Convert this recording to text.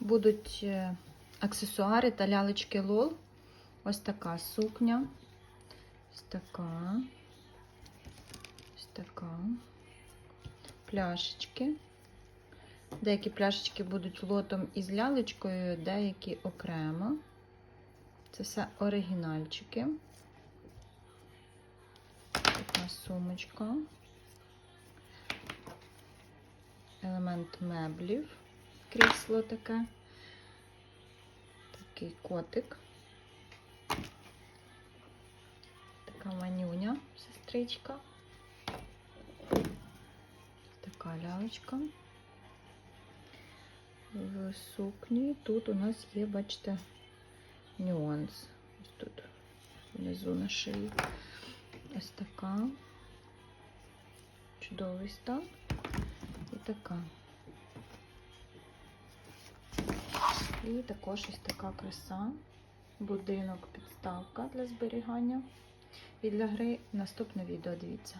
будуть е, аксесуари та лялечки лол. Ось така сукня. Ось така. Ось така. Пляшечки. Деякі пляшечки будуть лотом із лялечкою, деякі окремо. Це все оригінальчики. Така сумочка. Елемент меблів. Крісло таке. Такий котик. Така манюня, сестричка. Така лялечка. В сукні. Тут у нас є, бачите, нюанс. Ось тут внизу на шиї. Ось така. Чудовий стан. І така. І також ось така краса. Будинок, підставка для зберігання. І для гри наступне відео дивіться.